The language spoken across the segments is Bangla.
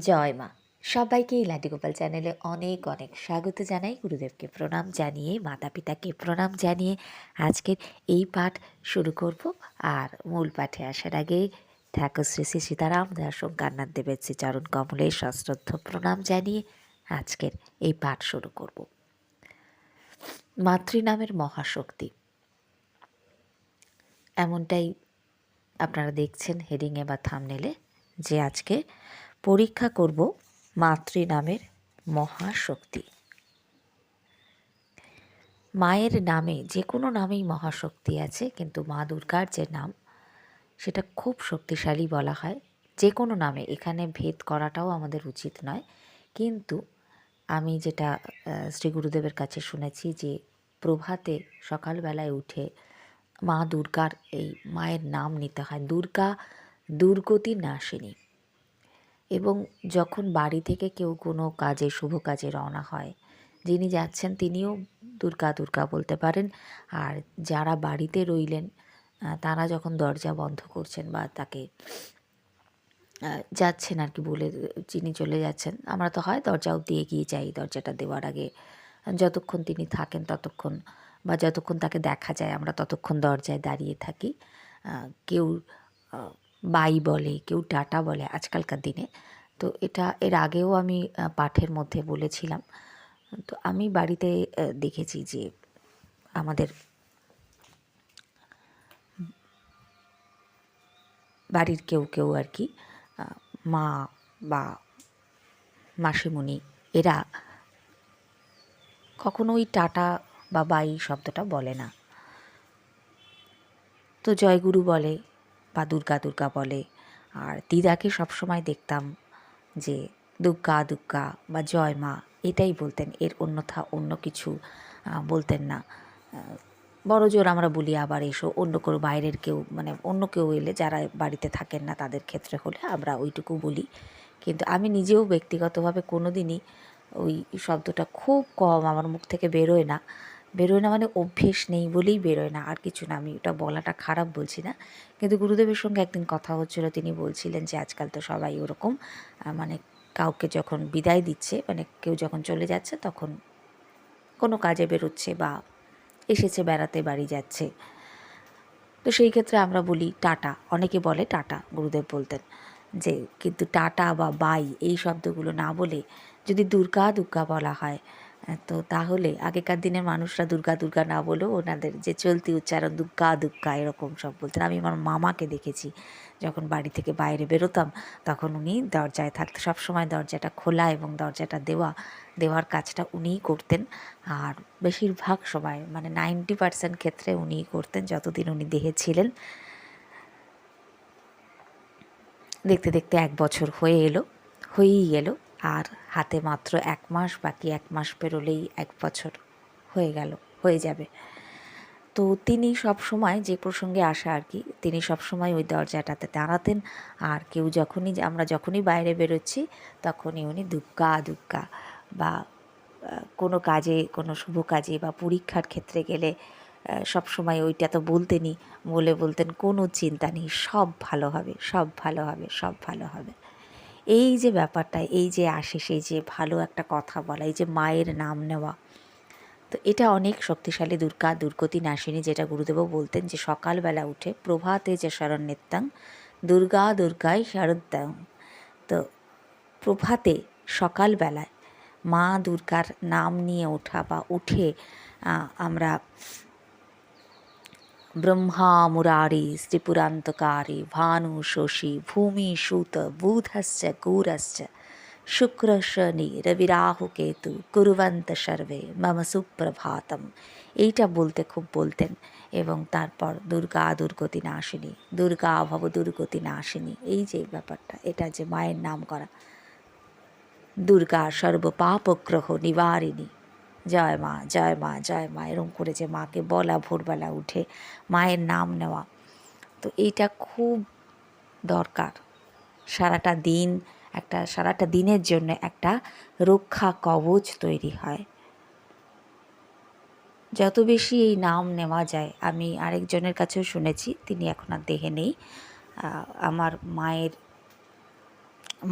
জয় মা। সবাইকে লাড্ডু গোপাল চ্যানেলে অনেক অনেক স্বাগত জানাই। গুরুদেবকে প্রণাম জানিয়ে মাতা পিতাকে প্রণাম জানিয়ে আজকের এই পাঠ শুরু করব। আর মূল পাঠে আসার আগে ঠাকুর শ্রী শ্রী সীতারাম দাস কান্নার দেবের কমলের সশ্রদ্ধ প্রণাম জানিয়ে আজকের এই পাঠ শুরু করব। মাতৃনামের মহাশক্তি। এমনটাই আপনারা দেখছেন হেডিংয়ে বা থামনেলে যে আজকে পরীক্ষা করব মাতৃ নামের মহাশক্তি। মায়ের নামে যে কোনো নামেই মহাশক্তি আছে, কিন্তু মা দুর্গার যে নাম, সেটা খুব শক্তিশালী বলা হয়। যে কোনো নামে, এখানে ভেদ করাটাও আমাদের উচিত নয়। কিন্তু আমি যেটা শ্রী গুরুদেবের কাছে শুনেছি যে প্রভাতে সকালবেলায় উঠে মা দুর্গার এই মায়ের নাম নিতে হয়, দুর্গা দুর্গতি নাশিনী এবং যখন বাড়ি থেকে কেউ কোনো কাজে, শুভ কাজে রওনা হয়, যিনি যাচ্ছেন তিনিও দুর্গা দুর্গা বলতে পারেন। আর যারা বাড়িতে রইলেন তারা যখন দরজা বন্ধ করছেন বা তাকে যাচ্ছেন আর কি বলে, যিনি চলে যাচ্ছেন, আমরা তো হয় দরজা অব্দি এগিয়ে যাই, দরজাটা দেওয়ার আগে। যতক্ষণ তিনি থাকেন ততক্ষণ বা যতক্ষণ তাকে দেখা যায়, আমরা ততক্ষণ দরজায় দাঁড়িয়ে থাকি। কেউ বাই বলে, কেউ টাটা বলে আজকালকার দিনে। তো এটা এর আগেও আমি পাঠের মধ্যে বলেছিলাম। তো আমি বাড়িতে দেখেছি যে আমাদের বাড়ির কেউ কেউ আর কি মা বা মাসিমণি, এরা কখনোই টাটা বা বাই শব্দটা বলে না। তো জয়গুরু বলে বা দুর্গা দুর্গা বলে। আর দিদাকে সবসময় দেখতাম যে, দুর্গা দুর্গা বা জয় মা এটাই বলতেন। এর অন্যথা অন্য কিছু বলতেন না। বড় জোর আমরা বলি আবার এসো, অন্য কেউ বাইরের কেউ মানে অন্য কেউ এলে যারা বাড়িতে থাকেন না তাদের ক্ষেত্রে হলে আমরা ওইটুকু বলি। কিন্তু আমি নিজেও ব্যক্তিগতভাবে কোনো দিনই ওই শব্দটা খুব কম, আমার মুখ থেকে বেরোয় না। বেরোয় না মানে অভ্যেস নেই বলেই বেরোয় না, আর কিছু না। আমি ওটা বলাটা খারাপ বলছি না। কিন্তু গুরুদেবের সঙ্গে একদিন কথা হচ্ছিল, তিনি বলছিলেন যে আজকাল তো সবাই ওরকম মানে কাউকে যখন বিদায় দিচ্ছে মানে কেউ যখন চলে যাচ্ছে তখন কোনো কাজে বেরোচ্ছে বা এসেছে বেড়াতে, বাড়ি যাচ্ছে। তো সেই ক্ষেত্রে আমরা বলি টাটা। অনেকে বলে টাটা, গুরুদেব বলতেন। যে কিন্তু টাটা বা বাই এই শব্দগুলো না বলে যদি দুর্গা দুর্গা বলা হয় তো তাহলে আগেকার দিনের মানুষরা দুর্গা দুর্গা না বলেও ওনাদের যে চলতি উচ্চারণ দুর্গা দুর্গা এরকম সব বলতেন। আমি আমার মামাকে দেখেছি যখন বাড়ি থেকে বাইরে বেরোতাম, তখন উনি দরজায় থাকতে, সবসময় দরজাটা খোলা এবং দরজাটা দেওয়া, দেওয়ার কাজটা উনিই করতেন। আর বেশিরভাগ সময় মানে নাইনটি পার্সেন্ট ক্ষেত্রে উনিই করতেন যতদিন উনি দেহে ছিলেন। দেখতে দেখতে এক বছর হয়ে এলো, হয়েই এলো আর হাতে মাত্র এক মাস, বাকি এক মাস পেরোলেই এক বছর হয়ে গেল, হয়ে যাবে। তো তিনি সব সময় যে প্রসঙ্গে আসা আর কি, তিনি সব সময় ওই দরজাটাতে দাঁড়াতেন আর কেউ যখনই, আমরা যখনই বাইরে বেরোচ্ছি, তখনই উনি দুগ্গা দুগ্গা বা কোনো কাজে, কোনো শুভ কাজে বা পরীক্ষার ক্ষেত্রে গেলে সব সময় ওইটা তো বলতেনই, বলে বলতেন, কোনো চিন্তা নেই, সব ভালো হবে, সব ভালো হবে, সব ভালো হবে। এই যে ব্যাপারটা, এই যে আসে সেই যে ভালো একটা কথা বলা, এই যে মায়ের নাম নেওয়া, তো এটা অনেক শক্তিশালী দুর্গা, দুর্গতি নাশিনী যেটা গুরুদেবও বলতেন যে সকালবেলা উঠে প্রভাতে যে শরণ নিত্যাং দুর্গা দুর্গায় শরদ্যাং তো প্রভাতে সকালবেলায় মা দুর্গার নাম নিয়ে ওঠা বা উঠে আমরা ব্রহ্মা মুরারি ত্রিপুরান্তকারী ভানু শোষী ভূমি সুত বুধশ্চ গুরশ্চ শুক্র শনি রবি রাহু কেতু কুরুবন্ত সর্বে মম সুপ্রভাতম এইটা বলতে, খুব বলতেন। এবং তারপর দুর্গা দুর্গতি নাশিনী দুর্গা ভব দুর্গতি নাশিনী এই যে ব্যাপারটা, এটা যে মায়ের নাম করা। দুর্গা সর্বপাপগ্রহ নিবারিণী জয় মা জয় মা জয় মা, এরম করে যে মাকে বলা, ভোরবেলা উঠে মায়ের নাম নেওয়া। তো এইটা খুব দরকার। সারাটা দিন, একটা সারাটা দিনের জন্য একটা রক্ষা কবচ তৈরি হয়। যত বেশি এই নাম নেওয়া যায়, আমি আরেকজনের কাছেও শুনেছি, তিনি এখন আর দেহে নেই। আমার মায়ের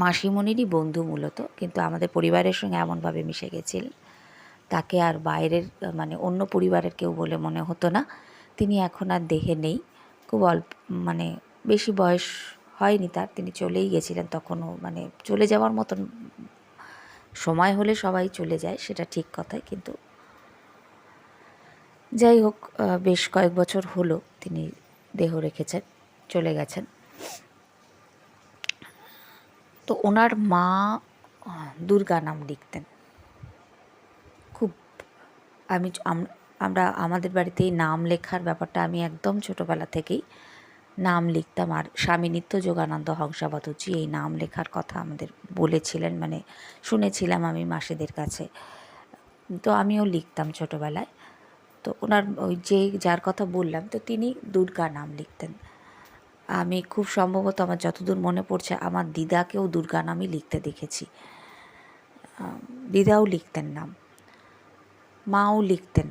মাসিমণিরই বন্ধু মূলত, কিন্তু আমাদের পরিবারের সঙ্গে এমনভাবে মিশে গেছিলেন তাকে আর বাইরের মানে অন্য পরিবারের কেউ বলে মনে হতো না। তিনি এখন আর দেহে নেই। খুব অল্প মানে বেশি বয়স হয়নি তার। তিনি চলেই গেছিলেন তখনও মানে চলে যাওয়ার মতন সময় হলে সবাই চলে যায়, সেটা ঠিক কথাই। কিন্তু যাই হোক বেশ কয়েক বছর হলো তিনি দেহ রেখেছেন, চলে গেছেন। তো ওনার মা দুর্গা নাম লিখতেন। আমি আমরা আমাদের বাড়িতে নাম লেখার ব্যাপারটা আমি একদম ছোটোবেলা থেকেই নাম লিখতাম। আর স্বামী নিত্য যোগানন্দ হংসাবতজি এই নাম লেখার কথা আমাদের বলেছিলেন মানে শুনেছিলাম আমি মাসিদের কাছে। তো আমিও লিখতাম ছোটোবেলায়। তো ওনার ওই যে যার কথা বললাম, তো তিনি দুর্গা নাম লিখতেন। আমি খুব সম্ভবত আমার যতদূর মনে পড়ছে, আমার দিদাকেও দুর্গা নামই লিখতে দেখেছি। দিদাও লিখতেন নাম। মাও লিখতেন।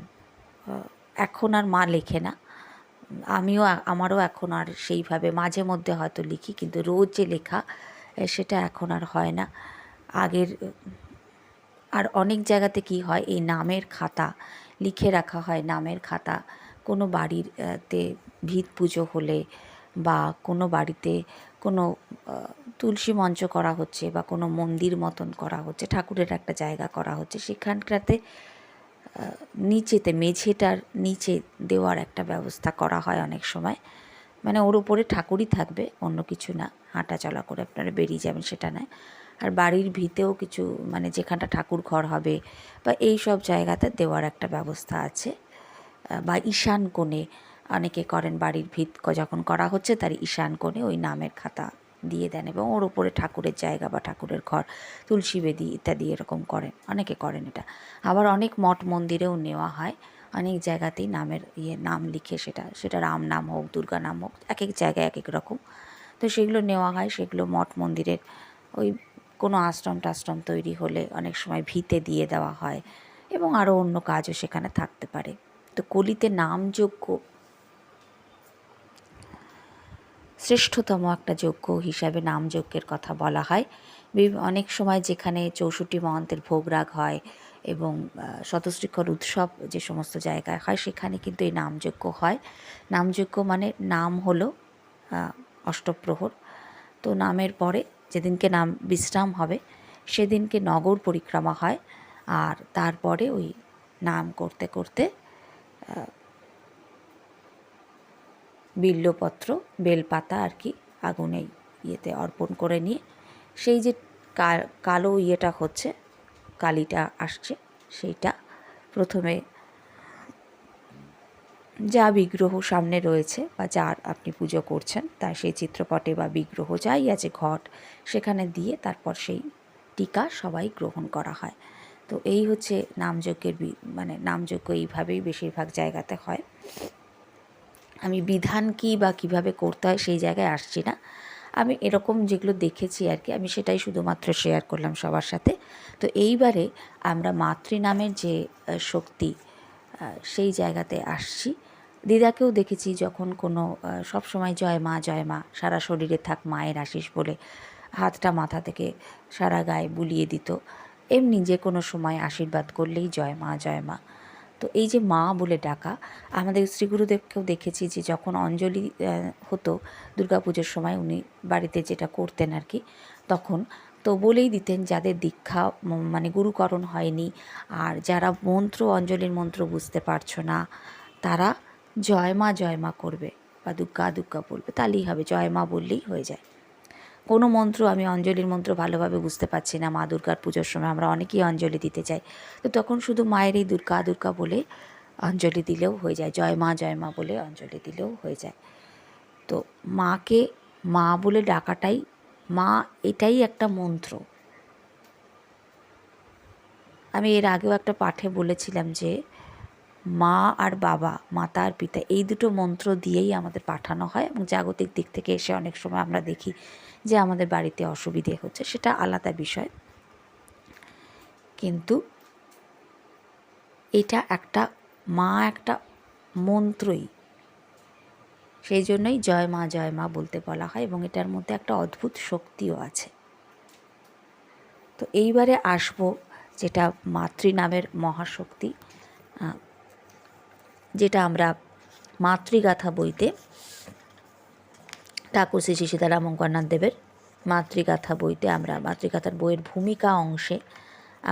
এখন আর মা লেখে না। আমিও আমারও এখন আর সেইভাবে মাঝে মধ্যে হয়তো লিখি, কিন্তু রোজ যে লেখা সেটা এখন আর হয় না। আগের, আর অনেক জায়গাতে কি হয়, এই নামের খাতা, লিখে রাখা হয় নামের খাতা। কোনো বাড়ির তে ভিত পুজো হলে বা কোনো বাড়িতে কোনো তুলসী মঞ্চ করা হচ্ছে বা কোনো মন্দির মতন করা হচ্ছে, ঠাকুরের একটা জায়গা করা হচ্ছে, সেখানটাতে নিচেতে, মেঝেটার নিচে দেওয়ার একটা ব্যবস্থা করা হয় অনেক সময়। মানে ওর উপরে ঠাকুরই থাকবে, অন্য কিছু না। হাঁটা চলা করে আপনারা বেরিয়ে যাবেন সেটা নয়। আর বাড়ির ভিতেও কিছু মানে যেখানটা ঠাকুর ঘর হবে বা এই সব জায়গাতে দেওয়ার একটা ব্যবস্থা আছে। বা ঈশান কোণে অনেকে করেন বাড়ির ভিত যখন করা হচ্ছে তার ঈশান কোণে ওই নামের খাতা দিয়ে দেন এবং ওর উপরে ঠাকুরের জায়গা বা ঠাকুরের ঘর, তুলসী বেদি ইত্যাদি এরকম করেন, অনেকে করেন এটা। আবার অনেক মঠ মন্দিরেও নেওয়া হয়, অনেক জায়গাতেই নামের ইয়ে নাম লিখে সেটা সেটা রাম নাম হোক, দুর্গা নাম হোক এক এক জায়গায় এক এক রকম। তো সেগুলো নেওয়া হয়, সেগুলো মঠ মন্দিরের ওই কোনো আশ্রম টাশ্রম তৈরি হলে অনেক সময় ভিতে দিয়ে দেওয়া হয় এবং আরও অন্য কাজও সেখানে থাকতে পারে। তো কলিতে নামযোগ্য শ্রেষ্ঠতম একটা যজ্ঞ হিসাবে নামযজ্ঞের কথা বলা হয়। অনেক সময় যেখানে চৌষট্টি মহন্তের ভোগরাগ হয় এবং শতশৃক্ষর উৎসব যে সমস্ত জায়গায় হয়, সেখানে কিন্তু এই নামযজ্ঞ হয়। নামযজ্ঞ মানে নাম হলো অষ্টপ্রহর। তো নামের পরে যেদিনকে নাম বিশ্রাম হবে, সেদিনকে নগর পরিক্রমা হয়। আর তারপরে ওই নাম করতে করতে বিল্লপত্র, বেলপাতা আর কি আগুনে ইয়েতে অর্পণ করে নিয়ে সেই যে কালো ইয়েটা হচ্ছে, কালিটা আসছে, সেইটা প্রথমে যা বিগ্রহ সামনে রয়েছে বা যার আপনি পুজো করছেন, তার সেই চিত্রপটে বা বিগ্রহ যাই আছে ঘট, সেখানে দিয়ে তারপর সেই টিকা সবাই গ্রহণ করা হয়। তো এই হচ্ছে নামযজ্ঞের মানে নামযজ্ঞ এইভাবেই বেশিরভাগ জায়গাতে হয়। আমি বিধান কি বা কীভাবে করতে হয় সেই জায়গায় আসছি না। আমি এরকম যেগুলো দেখেছি আর কি, আমি সেটাই শুধুমাত্র শেয়ার করলাম সবার সাথে। তো এইবারে আমরা মাতৃনামের যে শক্তি সেই জায়গাতে আসছি। দিদাকেও দেখেছি যখন কোনো সব সময় জয় মা জয় মা, সারা শরীরে থাক মায়ের আশিস বলে হাতটা মাথা থেকে সারা গায়ে বুলিয়ে দিত। এমনি যে কোনো সময় আশীর্বাদ করলেই জয় মা জয় মা। তো এই যে মা বলে ডাকা, আমাদের শ্রী গুরুদেবকেও দেখেছি যে যখন অঞ্জলি হতো দুর্গাপুজোর সময় উনি বাড়িতে যেটা করতেন আর কি, তখন তো বলেই দিতেন যাদের দীক্ষা মানে গুরুকরণ হয়নি আর যারা মন্ত্র, অঞ্জলির মন্ত্র বুঝতে পারছ না, তারা জয় মা জয় মা করবে বা দুর্গা দুর্গা বলবে, তাহলেই হবে, জয় মা বললেই হয়ে যায়। কোনো মন্ত্র আমি অঞ্জলির মন্ত্র ভালোভাবে বুঝতে পারছি না। মা দুর্গার পুজোর সময় আমরা অনেকেই অঞ্জলি দিতে চাই। তো তখন শুধু মায়ের এই দুর্গা দুর্গা বলে অঞ্জলি দিলেও হয়ে যায়। জয় মা জয় মা বলে অঞ্জলি দিলেও হয়ে যায়। তো মাকে মা বলে ডাকাটাই, মা এটাই একটা মন্ত্র। আমি এর আগেও একটা পাঠে বলেছিলাম যে মা আর বাবা, মাতা আর পিতা, এই দুটো মন্ত্র দিয়েই আমাদের পাঠানো হয় এবং জাগতিক দিক থেকে এসে অনেক সময় আমরা দেখি যে আমাদের বাড়িতে অসুবিধে হচ্ছে, সেটা আলাদা বিষয়। কিন্তু এটা একটা, মা একটা মন্ত্রই। সেই জন্যই জয় মা জয় মা বলতে বলা হয় এবং এটার মধ্যে একটা অদ্ভুত শক্তিও আছে। তো এইবারে আসব যেটা মাতৃ নামের মহাশক্তি যেটা আমরা মাতৃগাথা বইতে ঠাকুর শ্রী শ্রী সীতারাম অঙ্কনাথ দেবের মাতৃগাথা বইতে আমরা, মাতৃগাথার বইয়ের ভূমিকা অংশে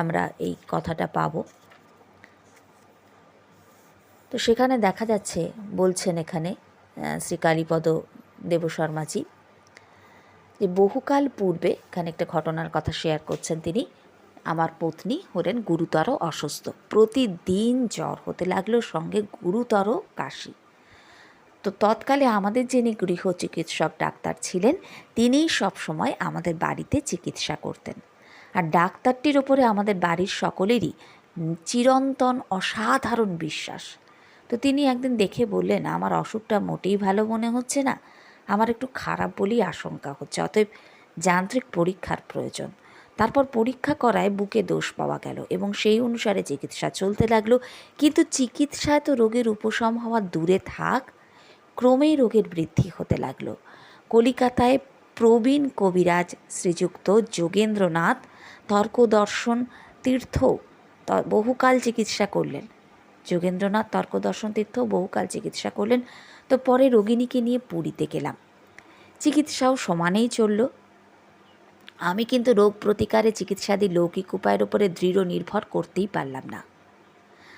আমরা এই কথাটা পাব। তো সেখানে দেখা যাচ্ছে, বলছেন এখানে শ্রী কালীপদ দেবশর্মাজি, যে বহুকাল পূর্বে এখানে একটা ঘটনার কথা শেয়ার করছেন তিনি। আমার পত্নী হলেন গুরুতর অসুস্থ। প্রতিদিন জ্বর হতে লাগল, সঙ্গে গুরুতর কাশি। তো তৎকালে আমাদের যিনি গৃহ চিকিৎসক ডাক্তার ছিলেন, তিনিই সবসময় আমাদের বাড়িতে চিকিৎসা করতেন। আর ডাক্তারটির ওপরে আমাদের বাড়ির সকলেরই চিরন্তন অসাধারণ বিশ্বাস। তো তিনি একদিন দেখে বললেন, আমার অসুখটা মোটেই ভালো মনে হচ্ছে না। আমার একটু খারাপ বলেই আশঙ্কা হচ্ছে, অতএব যান্ত্রিক পরীক্ষার প্রয়োজন। তারপর পরীক্ষা করায় বুকে দোষ পাওয়া গেল এবং সেই অনুসারে চিকিৎসা চলতে লাগল। কিন্তু চিকিৎসায় তো রোগের উপশম হওয়া দূরে থাক, ক্রমেই রোগের বৃদ্ধি হতে লাগল। কলিকাতায় প্রবীণ কবিরাজ শ্রীযুক্ত যোগেন্দ্রনাথ তর্কদর্শন তীর্থ বহুকাল চিকিৎসা করলেন। যোগেন্দ্রনাথ তর্কদর্শন তীর্থ বহুকাল চিকিৎসা করলেন। তো পরে রোগিণীকে নিয়ে পুরীতে গেলাম। চিকিৎসাও সমানেই চলল। আমি কিন্তু রোগ প্রতিকারে চিকিৎসাদি লৌকিক উপায়ের উপরে দৃঢ় নির্ভর করতেই পারলাম না।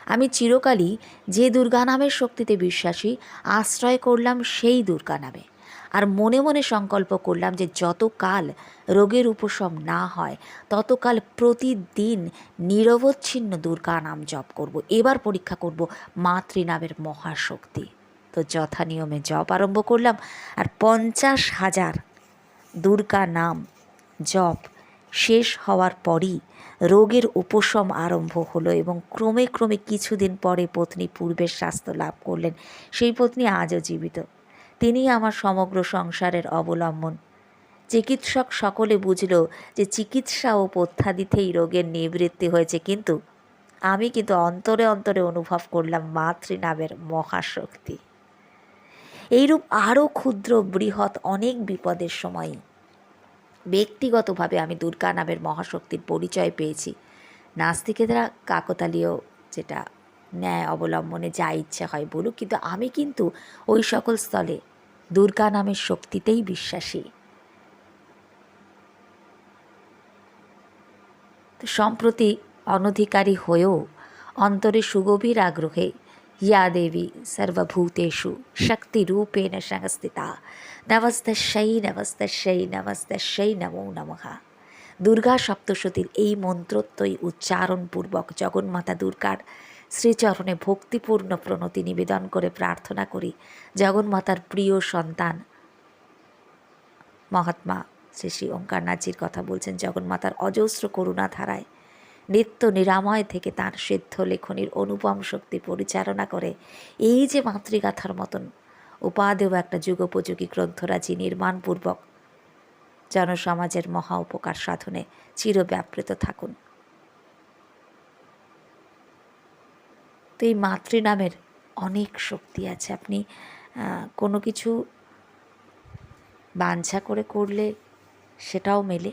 আমি চিরকালই যে দুর্গা নামের শক্তিতে বিশ্বাসী, আশ্রয় করলাম সেই দুর্গা নামে আর মনে মনে সংকল্প করলাম যে যতকাল রোগের উপশম না হয়, ততকাল প্রতিদিন নিরবচ্ছিন্ন দুর্গা নাম জপ করব। এবার পরীক্ষা করব মাতৃনামের মহাশক্তি। তো যথা নিয়মে জপ আরম্ভ করলাম, আর পঞ্চাশ হাজার দুর্গা নাম জপ শেষ হওয়ার পরই রোগের উপশম আরম্ভ হলো এবং ক্রমে ক্রমে কিছুদিন পরে পত্নী পূর্বের স্বাস্থ্য লাভ করলেন। সেই পত্নী আজও জীবিত। তিনি আমার সমগ্র সংসারের অবলম্বন। চিকিৎসক সকলে বুঝল যে চিকিৎসা ও পথ্যাদিতেই রোগের নিবৃত্তি হয়েছে, কিন্তু আমি কিন্তু অন্তরে অন্তরে অনুভব করলাম মাতৃনামের মহাশক্তি। এইরূপ আরও ক্ষুদ্র বৃহৎ অনেক বিপদের সময় ব্যক্তিগতভাবে আমি দুর্গা নামের মহাশক্তির পরিচয় পেয়েছি। নাস্তিকেরা কাকতালীয় যেটা ন্যায় অবলম্বনে যা ইচ্ছে হয় বলুক, কিন্তু আমি কিন্তু ওই সকল স্থলে দুর্গা নামের শক্তিতেই বিশ্বাসী। সম্প্রতি অনধিকারী হয়েও অন্তরে সুগভীর আগ্রহে ইয়া দেবী সর্বভূতেষু শক্তিরূপেণ সংস্থিতা নমস্তস্যৈ নমস্তস্যৈ নমস্তস্যৈ নমো নমঃ দুর্গা সপ্তশতীর এই মন্ত্রত্বই উচ্চারণপূর্বক জগন্মাতা দুর্গার শ্রীচরণে ভক্তিপূর্ণ প্রণতি নিবেদন করে প্রার্থনা করি। জগন্মাতার প্রিয় সন্তান, মহাত্মা শ্রী শ্রী ওঙ্কারনাথজির কথা বলছেন, জগন্মাতার অজস্র করুণা ধারায় নিত্য নিরাময় থেকে তার সিদ্ধ লেখনির অনুপম শক্তি পরিচালনা করে। এই যে মাতৃগাথার মতন। উপাদেয় একটা যুগোপযোগী গ্রন্থরাজি নির্মাণপূর্বক। জনসমাজের মহা উপকার সাধনে চিরব্যাপৃত থাকুন। তো এই মাতৃনামের অনেক শক্তি আছে। আপনি কোনো কিছু বাঞ্ছা করে করলে সেটাও মেলে।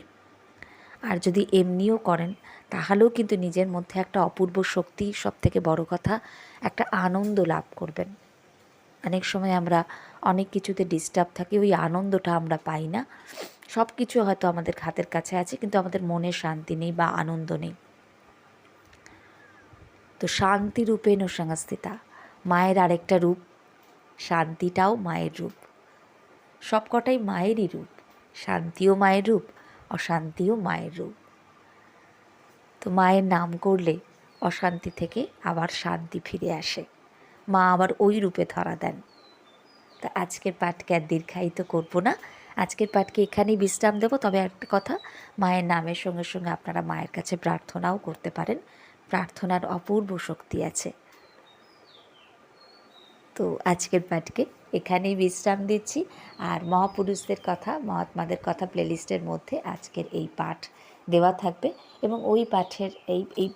আর যদি এমনিও করেন, তাহলেও কিন্তু নিজের মধ্যে একটা অপূর্ব শক্তি সব থেকে বড় কথা, একটা আনন্দ লাভ করবেন। অনেক সময় আমরা অনেক কিছুতে ডিস্টার্ব থাকি, ওই আনন্দটা আমরা পাই না। সব কিছু হয়তো আমাদের হাতের কাছে আছে, কিন্তু আমাদের মনে শান্তি নেই বা আনন্দ নেই। তো শান্তি রূপেণ সংস্থিতা মায়ের আরেকটা রূপ, শান্তিটাও মায়ের রূপ। সবকটাই মায়েরই রূপ, শান্তিও মায়ের রূপ অশান্তিও মায়ের রূপ। তো মায়ের নাম করলে অশান্তি থেকে আবার শান্তি ফিরে আসে। মা আবার ওই রূপে ধরা দেন। তা আজকের পাঠকে আর দীর্ঘায়িত করব না। আজকের পাঠকে এখানেই বিশ্রাম দেবো। তবে একটা কথা, মায়ের নামের সঙ্গে সঙ্গে আপনারা মায়ের কাছে প্রার্থনাও করতে পারেন। প্রার্থনার অপূর্ব শক্তি আছে। তো আজকের পাঠকে এখানেই বিশ্রাম দিচ্ছি। আর মহাপুরুষদের কথা, মহাত্মাদের কথা প্লেলিস্টের মধ্যে আজকের এই পাঠ দেওয়া থাকবে এবং ওই পাঠের এই এই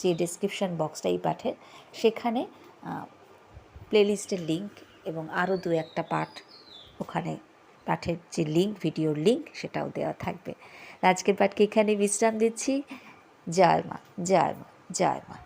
যে ডেসক্রিপশন বক্সটা এই পাঠের, সেখানে প্লেলিস্টের লিঙ্ক এবং আরও দু একটা পাঠ ওখানে পাঠের যে লিঙ্ক ভিডিওর লিঙ্ক সেটাও দেওয়া থাকবে। আজকের পাঠকে এখানে বিশ্রাম দিচ্ছি। জয় মা জয় মা জয় মা।